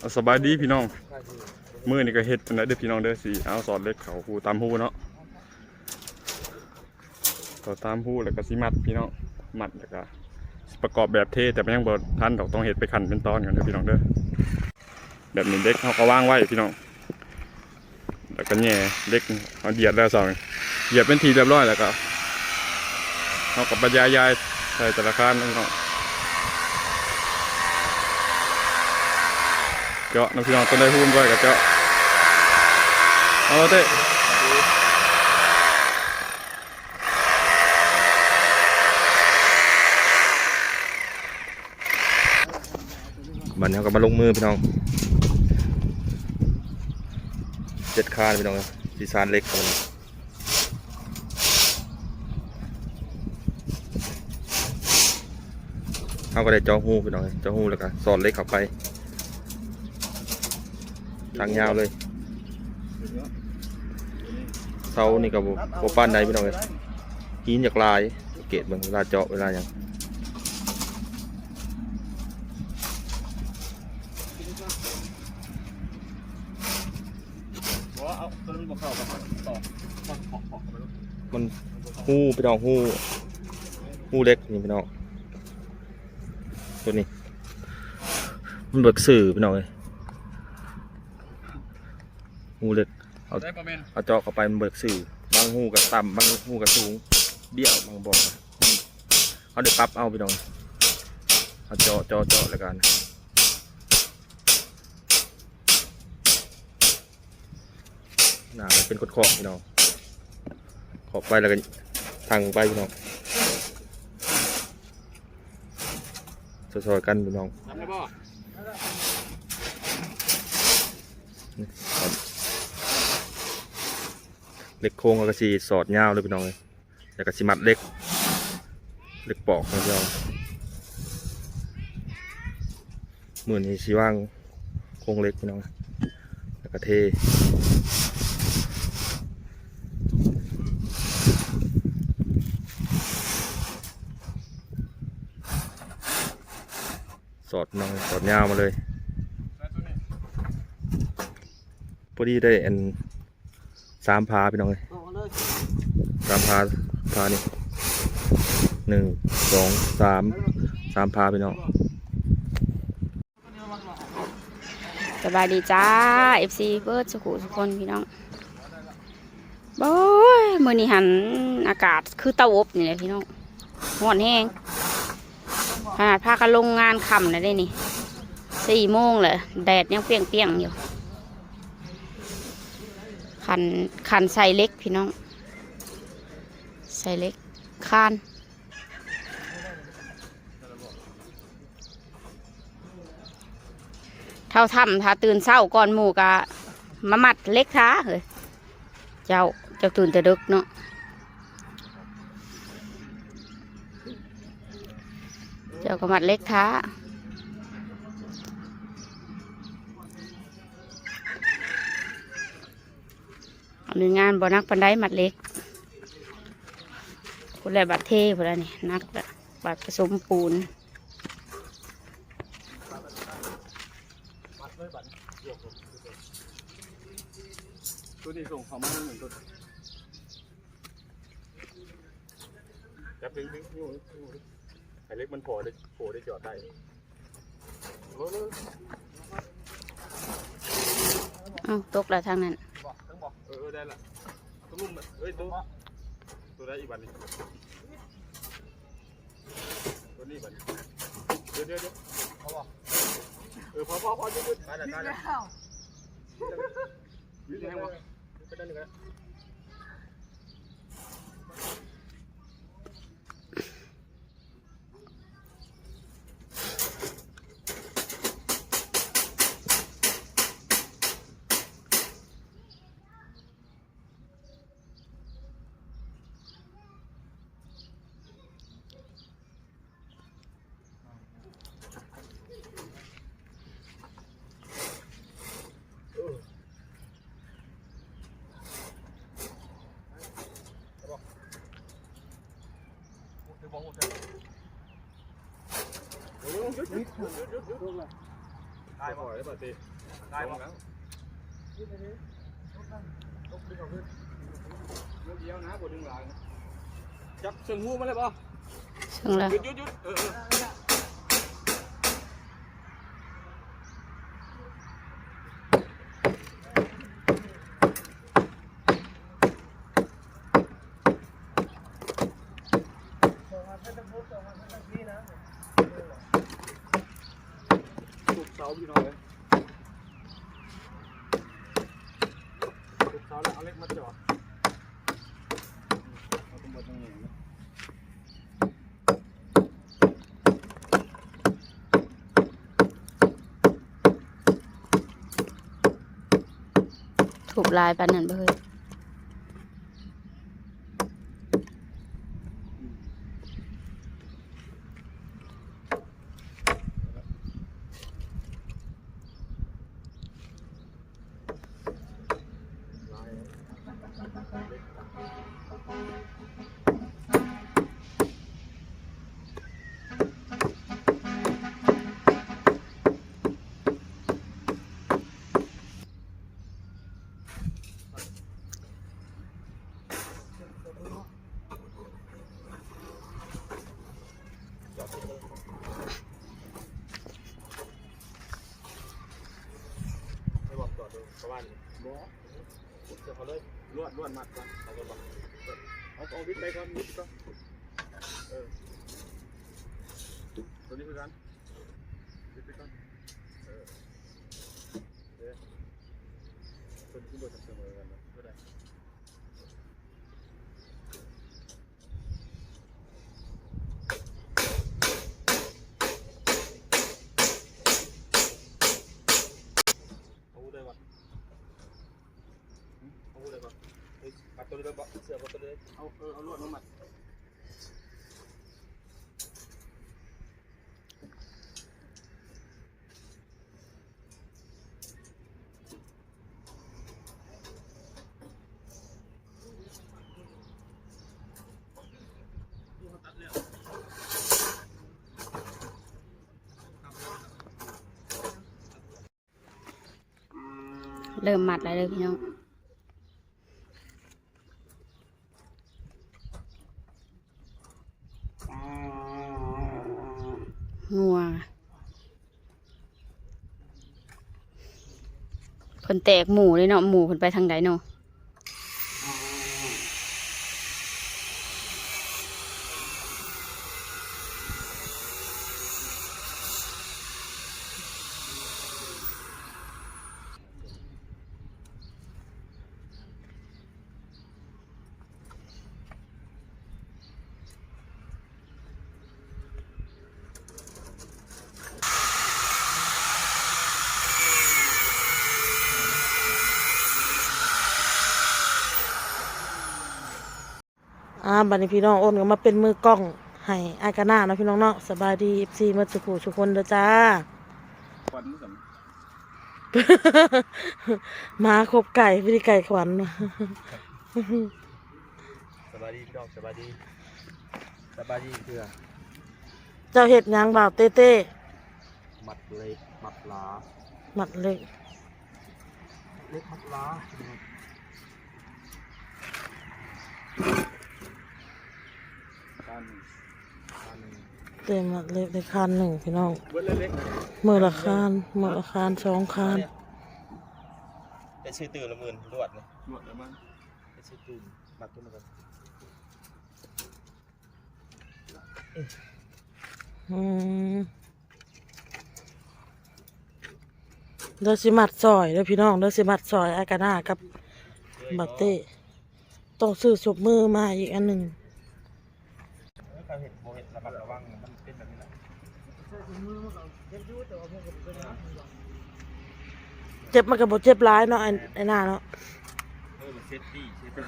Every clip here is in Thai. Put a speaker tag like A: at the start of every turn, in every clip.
A: เอาสบายดีพี่น้อง มือนี่ก็เฮ็ดนะเด้อพี่น้องเด้อสิเอาสอดเล็กเขาหูตามหูเนาะเขาตามหูแล้วก็สิมัดพี่น้องมัดแล้วก็ประกอบแบบเทแต่มันยังบ่ทันดอกต้องเฮ็ดไปขันเป็นตอนก่อนเด้อพี่น้องเด้อแบบนี้เด็กเขาก็วางไว้พี่น้องแล้วก็แหน่เด็กเอาเหยียดแล้วสองเหยียดเป็นทีเรียบร้อยแล้วก็เขากับบรรยายยายใส่แต่ละขั้นพี่น้อง เจาะน้ำพี่น้องต้นได้หุ้นด้วยกับเจาะเอาเต้
B: บันเขาก็มาลงมือพี่น้องเจ็ดคานพี่น้องดีซานเล็กครับผมเขาก็ได้เจอหูพี่น้องเจอหูแล้วก็สอดเล็กเข้าไป ทางยาวเลยเสานี่กับโบป้านใดพี่น้องเลยหินจากลาย เกตเบิ่งเวลาเจาะเวลาอย่าง
A: มันบอกเป็นหอกหอกไปแล้ว
B: มันหูพี่น้องหูหูเล็กนี่พี่น้องตัวนี้ มันเบิกสื่อพี่น้องเลย หูเล็ก
A: ได้ประมาณ
B: เอาเจาะเข้าไปมันเบิกสื่อบางหูกับต่ำบางหูกับสูงเบี้ยวบางบอกเขาเดี๋ยวปรับเอาพี่น้องเอาเจาะเจาะเจาะแล้วกันหนามันเป็นกดขอบพี่น้องขอบไปแล้วก็ทางไปพี่น้องซอยๆกันพี่น้อง
A: ทำได้บ่
B: เล็กโค้งแล้วก็สีสอดยาวเลยพี่น้องเลยแล้วก็สีมัดเล็ก เล็กปอกนะพี่น้องมือนี้สีว่างโค้งเล็กพี่น้องแล้วก็เทสอดน้องสอดยาวมาเลยพอดีได้อัน สามพาพี่น้องเลยสามพาพานี่หนึ่งสองสามสามพาพี่น้อง
C: สบายดีจ้า FC เบิร์ดสุขุสุกคนพี่น้องโอ้ยมือนี้หันอากาศคือเตาอบนี่แหละพี่น้องห่อนแห้งขนาดพากันลงงานค่ำเลยได้นี่สี่โมงเลยแดดยังเปรี้ยงๆอยู่ ขันขันใส่เล็กพี่น้องใส่เล็กคานเท่าทำถ้าตื่นเช้าก่อนหมู่กะมามัดเล็กท้าเฮ้ยเจ้าเจ้าตื่นแต่ดึกเนาะเจ้าก็มัดเล็กท้า อันนี้งานบ่นักปันไดมัดเล็กคนแรกบัดเทพนละนี่นักละบัดผสมปูน
A: ตัวนี้ส่งเขามาเหมือนตัวจับดึงดึงนิ้วนิ้วไอ้เล็กมันโผล่ได้โผล่ได้จอดได้โอ้โห
C: เอ้าตกแล้วทางนั้น
A: บอกทั้งบอก เออได้ละตัวลุ่มเอ้ยตัวตัวได้อีกวันนึงตัวนี้บันเดี๋ยวเดี๋ยวเดี๋ยวเขาบอกเออพอพอพอยืดยืดได้แล้วได้แล้วยืดยังไงวะไปด้านหนึ่งนะ ได้บ่ได้บ่ติได้บ่แล้วเดียวนะบ่ดึงหลายจับเชิงหูมาเลยบ่
C: เชิงแล้ว
A: หยุดหยุดหยุดเออ เออถูกเสาพี่น้องเล มาณนี้บ่เดี๋ยวเขาเลยลวดลวดมัดก่อนเอาไปบอกเอาเอาวิทย์ไปก่อนวิทย์ก่อนเออตัวนี้คือกันวิทย์ไปก่อนเออเดี๋ยวตัวนี้ที่บนจะเสมอกันนะก็ได้ ตัวนี้ไปปะเสือปัดตัวนี้เอาเออเอาลวดมาหมัด
C: เริ่มมัดแล้วเด้อพี่น้องวเพิ่ นแตกหมูเลยเนาะหมูเพิ่นไปทางใดเนาะ
D: อ่าบัดนี้พี่น้องโอนก็มาเป็นมือกล้องให้อายกาหน้าเนาะพี่น้องเนาะสบายดีซีมาสุขุทุกคนเด้อจ้า
A: ควันส
D: มาครบไก่พี่ไก่ขวัญ
B: สบายดีพี่น้องสบายดีสบายดีเพื่อ
D: เจ้าเห็ดหยังบ่าวเต้เต้
B: มัดเล็กมัดลา
D: หมัดเล็ก
B: เล็กมัดลาำ
A: กัน
D: เต็มหมัดเล็กในคานหนึ่งพี่น้อง
A: เบิ้ลเล็ก
D: มือละคานมือละคานสองคาน
B: เป็นชื่อตื่นละหมื่นรวดเลย
A: ๆลวดแล้วมัน
B: เป็นชื่อตื่นมัดตัวนึงกัน
D: อืมเด้อสิมัดซอยเด้อพี่น้องเด้อสิมัดซอยอายกาหน้ากับบัตเต้ต้องซื้อสุบมือมาอีกอันหนึ่ง
B: ถ้าเห็ดโมเห็ดระมัดระวังมันเป็นแบบนี้แหละ
D: เจ็บมันกับบเจ็บร้ายเนาะไอ้ไอ้หน้าเนาะ
B: เออมันเซฟตี้เซฟตี้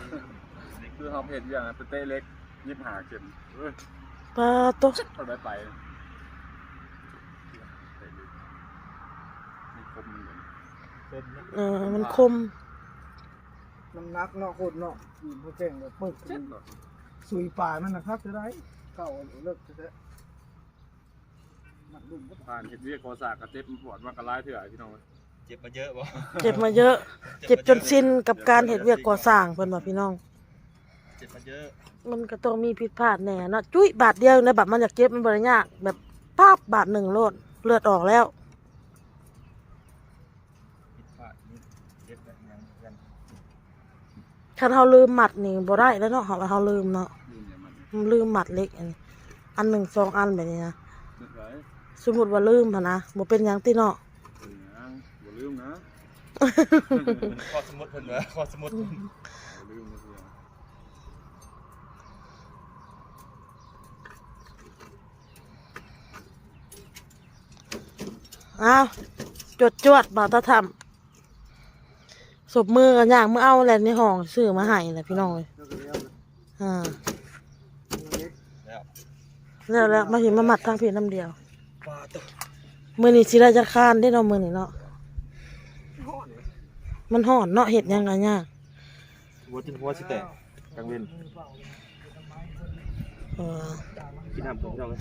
A: นี่คือเขาเห็นอย่างนั้นเป็นเต้เล็กยิบหาเข็มเอ้ย
D: ปลาตัว
A: เอาได้ไปมีคมมันอยู่
B: เป็นนะ
D: เออมันคม
E: น้ำหนักเนาะโคตรเนาะอืมพวกเก่งแบบปึก
A: เจ็บเหรอ
E: สุยป่ามันนะครับจะได้เก่าเลิกจะได้ มัดดุมก็
A: ผ่านเฮ็ดเวียกก่อสร้างก็เจ็บปวดมากก็หลายเทื่อพี่น้องเอ้ย
B: เจ็บมาเยอะบ่
D: เจ็บมาเยอะ เจ็บจนสิ้นกับการเฮ็ดเวียกก่อสร้างเพิ่นว่าพี่น้อง
B: เจ็บมาเยอะ
D: มันก็ต้องมีผิดพลาดแน่เนาะจุ้ยบาทเดียวในบัตรมันอยากเจ็บมันบ่ได้ยากแบบป๊าบบาทหนึ่งโลดเลือดออกแล้ว
B: ผิดพลาดนี่เจ็บแบบยังยัง
D: คันเฮาลืมหมัดนี่บ่ได้แล้วเนาะเฮาเฮาลืมเนาะ
A: ลืมเนี่ยมัน
D: มันลืมหมัดเล็กอันนี้อันหนึ่งสองอันแบบนี้นะ
A: นึกไว้
D: สมมุติว่าลืมหั่นนะบ่เป็นหยังติเนาะ
A: เออนะอย่าลืมนะ
B: ข้อสมมุติเพิ่นว่าข้อสมมุติเพิ่น
A: อย่าลืมนะพี่น้อง
D: อ้าวจวดจวดบ่าวตาทำศพมือกันอย่างเมื่อเอาแหละในห้องซื้อมาให้แหละพี่น้องเลย
E: แล้วก็เลี้ยว
D: อ่า
E: เล็ก
B: แล้ว
D: แล้วแล้วมาเห็นมามัดทางเพียงน้ำเดียว
B: ปลาตก
D: มือนี่สิได้จะคานได้เนาะมือนี่เนาะมันห่อนเนาะเห็ดหยังกันยาก
B: หัวจนหัวสิแตกกลางเว้น
D: เออ
B: กินน้ำผมพี่น้องเลย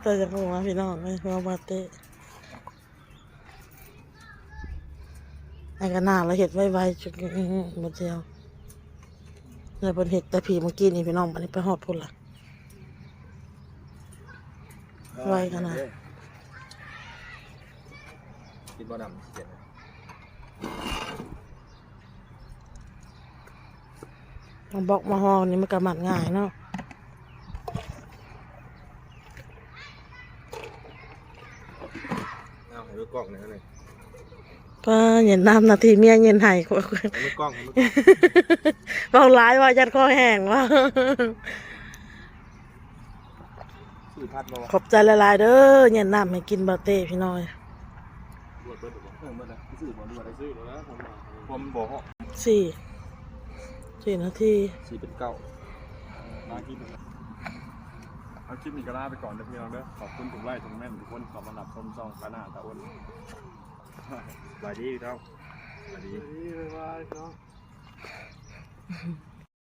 D: แต่จะพูดว่าพี่น้องไม่ว่าบาเต้ไอ้กันหน้าเราเห็ดไว้ๆจุดหมดเดียวแล้วเป็นเห็ดแต่ผีเมื่อกี้นี่พี่น้องบันไปหอดพุ่นละไว้กันนะ
B: กินบ่ดำเจ็บ
D: มาบอกมาหอนี่มันกระมัดง่ายเนาะ
B: เอาให้มือ กล้องหน่อยหน่อย
D: ก็เย็นน้ำนาทีเมียเย็นไห้
B: ให้มือกล้องให้มือกล้อง
D: เบาร้ายว่ายัดคอแห้งว่า
B: ซื้อพัดบ่วะ
D: ขอบใจละลายๆเด้อเย็นน้ำให้กินบาเต้พี่น้อย
B: รวดเบิดบ่
A: เออมันน่ะซื้อบ่ดูได้ซื้อแล้วนะผมว่า
B: ผมบ่ฮอก
D: สี่สี่นาที
B: สีเป็นเก้า
A: มาคลิปนี้ เอาคลิปนี้ก็ลาไปก่อนนะพี่น้องเด้อขอบคุณทุกไลค์ทุกแม่นทุกคนขอมารับชมช่องกาหน้าตาอ้น
B: สวัสดีพี่น้องสวัสดี
E: นี่เลยว่าเนาะ